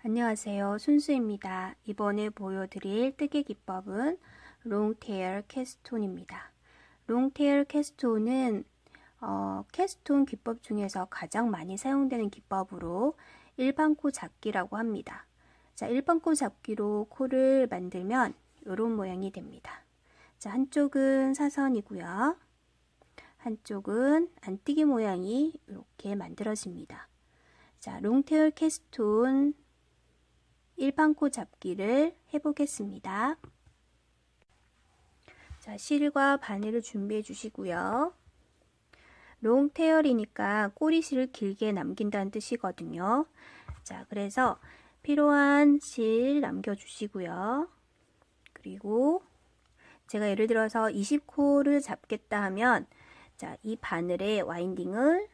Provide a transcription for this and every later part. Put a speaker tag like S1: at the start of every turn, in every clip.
S1: 안녕하세요. 순수입니다. 이번에 보여드릴 뜨개 기법은 롱테일 캐스톤입니다. 롱테일 캐스톤은 어, 캐스톤 기법 중에서 가장 많이 사용되는 기법으로 일반 코 잡기라고 합니다. 자, 일반 코 잡기로 코를 만들면 이런 모양이 됩니다. 자, 한쪽은 사선이고요. 한쪽은 안뜨기 모양이 이렇게 만들어집니다. 자, 롱테일 캐스톤 일반 코 잡기를 해보겠습니다. 자, 실과 바늘을 준비해 주시고요. 롱테일이니까 꼬리실을 길게 남긴다는 뜻이거든요. 자, 그래서 필요한 실 남겨주시고요. 그리고 제가 예를 들어서 20코를 잡겠다 하면 자, 이 바늘에 와인딩을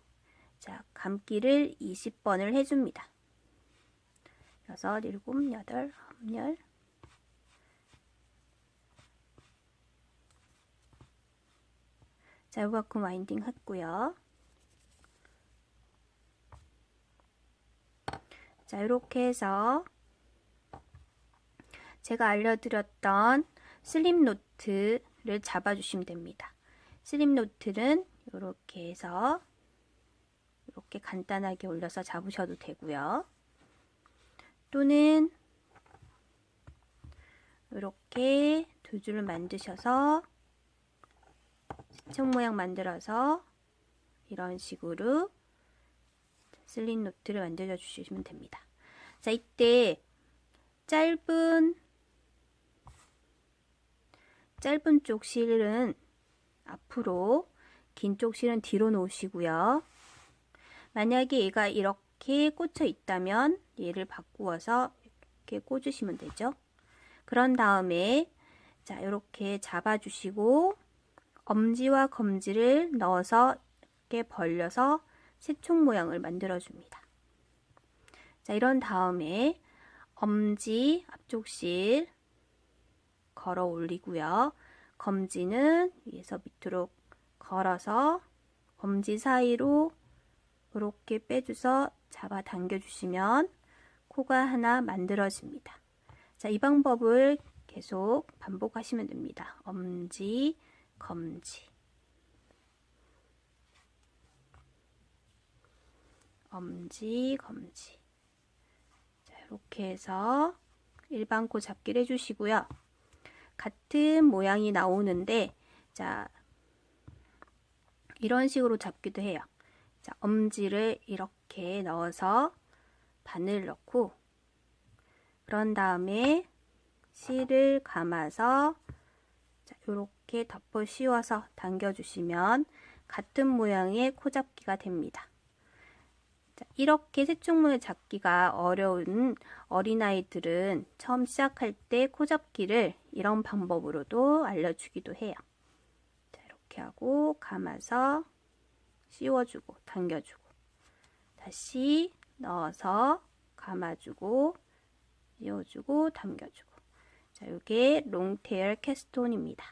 S1: 자, 감기를 20번을 해줍니다. 여섯, 일곱, 여덟, 아홉, 열. 자, 요만큼 와인딩 했고요. 자, 이렇게 해서 제가 알려드렸던 슬립 노트를 잡아주시면 됩니다. 슬립 노트는 이렇게 해서 이렇게 간단하게 올려서 잡으셔도 되고요. 또는 이렇게 두 줄을 만드셔서 시청 모양 만들어서 이런 식으로 슬릿 노트를 만들어 주시면 됩니다. 자, 이때 짧은 짧은 쪽 실은 앞으로 긴 쪽 실은 뒤로 놓으시고요. 만약에 얘가 이렇게 꽂혀 있다면 얘를 바꾸어서 이렇게 꽂으시면 되죠. 그런 다음에 자 이렇게 잡아주시고 엄지와 검지를 넣어서 이렇게 벌려서 새총 모양을 만들어 줍니다. 자 이런 다음에 엄지 앞쪽 실 걸어 올리고요. 검지는 위에서 밑으로 걸어서 엄지 사이로 이렇게 빼줘서 잡아 당겨 주시면 코가 하나 만들어집니다. 자, 이 방법을 계속 반복하시면 됩니다. 엄지, 검지. 엄지, 검지. 자, 이렇게 해서 일반 코 잡기를 해주시고요. 같은 모양이 나오는데, 자, 이런 식으로 잡기도 해요. 자, 엄지를 이렇게 넣어서 바늘 넣고 그런 다음에 실을 감아서 자, 이렇게 덮어 씌워서 당겨주시면 같은 모양의 코잡기가 됩니다. 자, 이렇게 새총모의 잡기가 어려운 어린아이들은 처음 시작할 때 코잡기를 이런 방법으로도 알려주기도 해요. 자, 이렇게 하고 감아서 씌워주고 당겨주고 다시 넣어서 감아주고 씌워주고 당겨주고 자 이게 롱테일 캐스톤입니다.